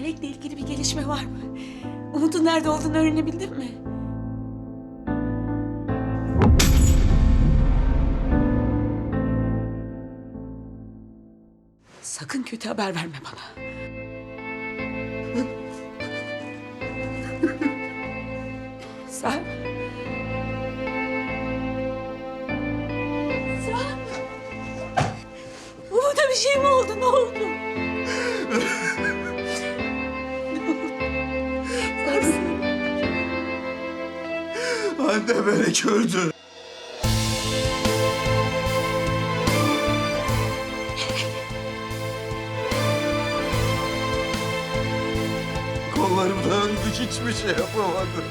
Melek'le ilgili bir gelişme var mı? Umut'un nerede olduğunu öğrenebildin mi? Sakın kötü haber verme bana. Sen... Sen... Umut'a bir şey mi oldu? Ne oldu? Anne Melek öldü. Kollarımda öldü hiçbir şey yapamadım.